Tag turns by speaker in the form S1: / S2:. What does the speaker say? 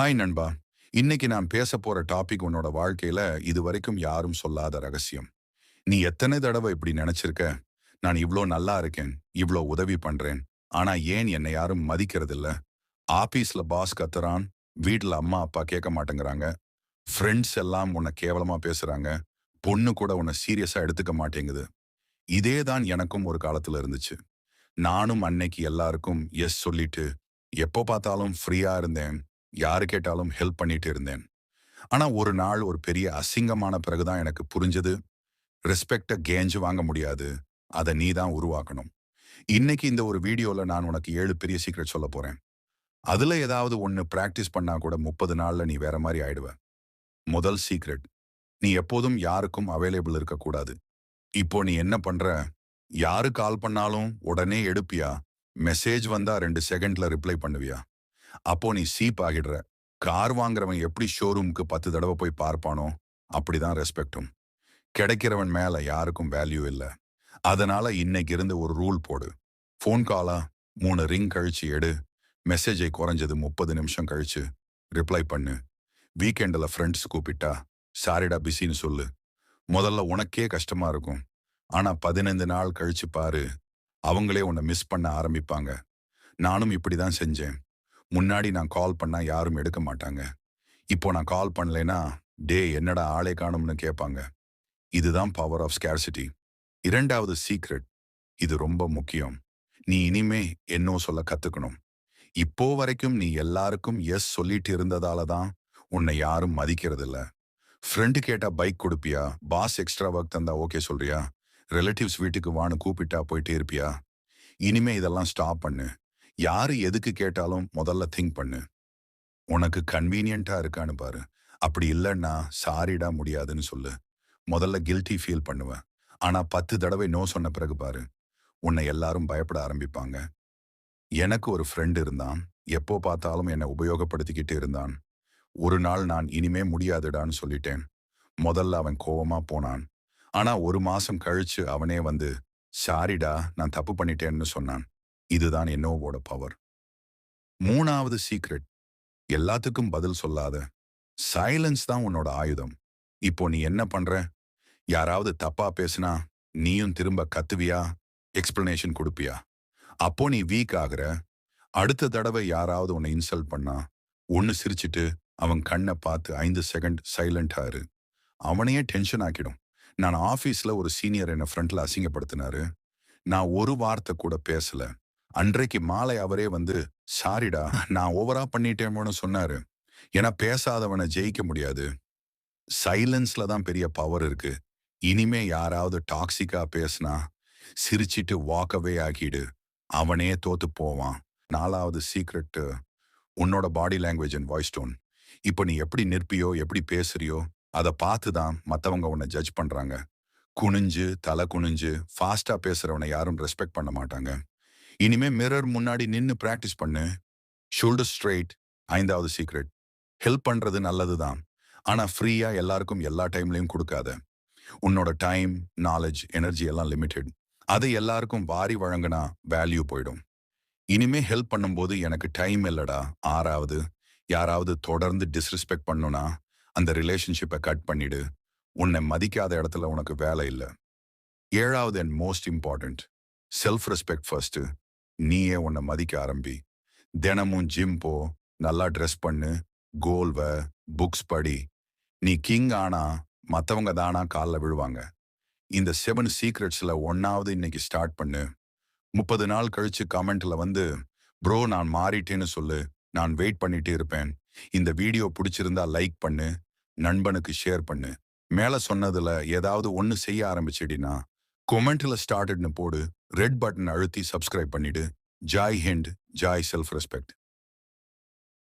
S1: Hi நண்பா. இன்னைக்கு நான் பேச போற டாபிக் உன்னோட வாழ்க்கையில இது வரைக்கும் யாரும் சொல்லாத ரகசியம். நீ எத்தனை தடவை இப்படி நினைச்சிருக்க? நான் இவ்ளோ நல்லா இருக்கேன் இவ்ளோ உதவி பண்றேன் ஆனா ஏன் என்னை யாரும் மதிக்கிறது இல்ல ஆபீஸ்ல பாஸ் கத்துறான் வீட்டில் அம்மா அப்பா கேட்க மாட்டேங்கிறாங்க. ஃப்ரெண்ட்ஸ் எல்லாம் உன்னை கேவலமா பேசுறாங்க. பொண்ணு கூட உன்னை சீரியஸா எடுத்துக்க மாட்டேங்குது. இதே தான் எனக்கும் ஒரு காலத்துல இருந்துச்சு. நானும் அன்னைக்கு எல்லாருக்கும் எஸ் சொல்லிட்டு எப்போ பார்த்தாலும் ஃப்ரீயா இருந்தேன். யாரு கேட்டாலும் ஹெல்ப் பண்ணிட்டு இருந்தேன். ஆனா ஒரு நாள் ஒரு பெரிய அசிங்கமான பிறகுதான் எனக்கு புரிஞ்சது. ரெஸ்பெக்ட கேஞ்சு வாங்க முடியாது. அதை நீ தான் உருவாக்கணும். இன்னைக்கு இந்த ஒரு வீடியோல நான் உனக்கு ஏழு பெரிய சீக்ரெட் சொல்ல போறேன். அதுல ஏதாவது ஒன்று பிராக்டிஸ் பண்ணா கூட முப்பது நாள்ல நீ வேற மாதிரி ஆயிடுவ. முதல் சீக்ரெட் நீ எப்போதும் யாருக்கும் அவைலபிள் இருக்கக்கூடாது. இப்போ நீ என்ன பண்ற? யாரு கால் பண்ணாலும் உடனே எடுப்பியா மெசேஜ் வந்தா ரெண்டு செகண்ட்ல ரிப்ளை பண்ணுவியா? அப்போ நீ சீப் ஆகிடுற கார் வாங்குறவன் எப்படி ஷோரூமுக்கு பத்து தடவை போய் பார்ப்பானோ அப்படிதான் ரெஸ்பெக்டும் கிடைக்கிறவன் மேல யாருக்கும் வேல்யூ இல்லை. அதனால இன்னைக்கு இருந்து ஒரு ரூல் போடு. ஃபோன் காலா மூணு ரிங் கழிச்சு எடு. மெசேஜை குறைஞ்சது முப்பது நிமிஷம் கழிச்சு ரிப்ளை பண்ணு. வீக்கெண்டில் ஃப்ரெண்ட்ஸ் கூப்பிட்டா சாரிடா பிஸின்னு சொல்லு. முதல்ல உனக்கே கஷ்டமா இருக்கும். ஆனா பதினைந்து நாள் கழிச்சு பாரு. அவங்களே உன்னை மிஸ் பண்ண ஆரம்பிப்பாங்க. நானும் இப்படிதான் செஞ்சேன். முன்னாடி நான் கால் பண்ணா யாரும் எடுக்க மாட்டாங்க. இப்போ நான் கால் பண்ணலைன்னா டே என்னடா ஆளே காணும்னு கேட்பாங்க. இதுதான் பவர் ஆஃப் ஸ்கேர்சிட்டி இரண்டாவது சீக்ரெட் இது ரொம்ப முக்கியம். நீ இனிமே என்னோ சொல்ல கத்துக்கணும். இப்போ வரைக்கும் நீ எல்லாருக்கும் எஸ் சொல்லிட்டு இருந்ததால தான் உன்னை யாரும் மதிக்கிறது இல்ல ஃப்ரெண்டு கேட்டா பைக் கொடுப்பியா? பாஸ் எக்ஸ்ட்ரா ஒர்க் தந்தா ஓகே சொல்றியா? ரிலேட்டிவ்ஸ் வீட்டுக்கு வான்னு கூப்பிட்டா போயிட்டே இருப்பியா? இனிமே இதெல்லாம் ஸ்டாப் பண்ணு. யாரு எதுக்கு கேட்டாலும் முதல்ல திங்க் பண்ணு. உனக்கு கன்வீனியண்டா இருக்கான்னு பாரு. அப்படி இல்லைன்னா சாரிடா முடியாதுன்னு சொல்லு. முதல்ல கில்ட்டி ஃபீல் பண்ணுவேன் ஆனா பத்து தடவை நோ சொன்ன பிறகு பாரு. உன்னை எல்லாரும் பயப்பட ஆரம்பிப்பாங்க. எனக்கு ஒரு ஃப்ரெண்ட் இருந்தான். எப்போ பார்த்தாலும் என்னை உபயோகப்படுத்திக்கிட்டு இருந்தான். ஒரு நாள் நான் இனிமே முடியாதுடான்னு சொல்லிட்டேன். முதல்ல அவன் கோவமா போனான். ஆனா ஒரு மாசம் கழிச்சு அவனே வந்து சாரிடா நான் தப்பு பண்ணிட்டேன்னு சொன்னான். இதுதான் என்னோவோட பவர் மூணாவது சீக்ரெட் எல்லாத்துக்கும் பதில் சொல்லாத. சைலன்ஸ் தான் உன்னோட ஆயுதம். இப்போ நீ என்ன பண்ற? யாராவது தப்பா பேசுனா நீயும் திரும்ப கத்துவியா? எக்ஸ்பிளனேஷன் கொடுப்பியா? அப்போ நீ வீக் ஆகுற. அடுத்த தடவை யாராவது உன்னை இன்சல்ட் பண்ணா ஒன்னு சிரிச்சிட்டு அவன் கண்ணை பார்த்து ஐந்து செகண்ட் சைலண்ட் ஆறு அவனையே டென்ஷன் ஆக்கிடும். நான் ஆபீஸ்ல ஒரு சீனியர் என்ன ஃப்ரண்ட்ல அசிங்கப்படுத்தினாரு. நான் ஒரு வார்த்தை கூட பேசல. அன்றைக்கு மாலை அவரே வந்து சாரிடா நான் ஓவரா பண்ணிட்டேமோன்னு சொன்னாரு. ஏன்னா பேசாதவனை ஜெயிக்க முடியாது. சைலன்ஸ்ல தான் பெரிய பவர் இருக்கு. இனிமே யாராவது டாக்ஸிக்கா பேசினா சிரிச்சிட்டு வாக்கவே ஆக்கிடு. அவனே தோத்து போவான். நாலாவது சீக்ரெட் உன்னோட body language and voice tone இப்போ நீ எப்படி நிற்பியோ எப்படி பேசுறியோ அதை பார்த்து தான் மற்றவங்க உன்னை ஜட்ஜ் பண்ணுறாங்க குனிஞ்சு தலை குனிஞ்சு ஃபாஸ்ட்டாக பேசுகிறவனை யாரும் ரெஸ்பெக்ட் பண்ண மாட்டாங்க. இனிமே மிரர் முன்னாடி நின்னு பிராக்டிஸ் பண்ணு. ஷோல்டர் ஸ்ட்ரெயிட் ஐந்தாவது சீக்ரெட் ஹெல்ப் பண்றது நல்லதுதான். ஆனா ஃப்ரீயா எல்லாருக்கும் எல்லா டைம்லயும் கொடுக்காத. உன்னோட டைம் நாலேஜ் எனர்ஜி எல்லாம் லிமிடெட் அதை எல்லாருக்கும் வாரி வழங்கினா வேல்யூ போயிடும். இனிமே ஹெல்ப் பண்ணும்போது எனக்கு டைம் இல்லடா. ஆறாவது யாராவது தொடர்ந்து டிஸ்ரெஸ்பெக்ட் பண்ணுனா அந்த ரிலேஷன்ஷிப்பை கட் பண்ணிடு. உன்னை மதிக்காத இடத்துல உனக்கு வேலை இல்லை. ஏழாவது and most important self respect first நீயே உன்னை மதிக்க ஆரம்பி. தினமும் ஜிம் போ நல்லா ட்ரெஸ் பண்ணு கோல்வ புக்ஸ் படி. நீ கிங் ஆனா மற்றவங்க தானா காலில் விழுவாங்க. இந்த செவன் சீக்ரெட்ஸ்ல ஒன்னாவது இன்னைக்கு ஸ்டார்ட் பண்ணு. முப்பது நாள் கழிச்சு கமெண்ட்ல வந்து ப்ரோ நான் மாறிட்டேன்னு சொல்லு. நான் வெயிட் பண்ணிட்டு இருப்பேன். இந்த வீடியோ பிடிச்சிருந்தா லைக் பண்ணு. நண்பனுக்கு ஷேர் பண்ணு. மேல சொன்னதுல ஏதாவது ஒன்னு செய்ய ஆரம்பிச்சிடினா கொமெண்ட்ல ஸ்டார்டட்னு போடு. ரெட் பட்டன் அழுத்தி சப்ஸ்கிரைப் பண்ணிடு. Jai Hind Jai self respect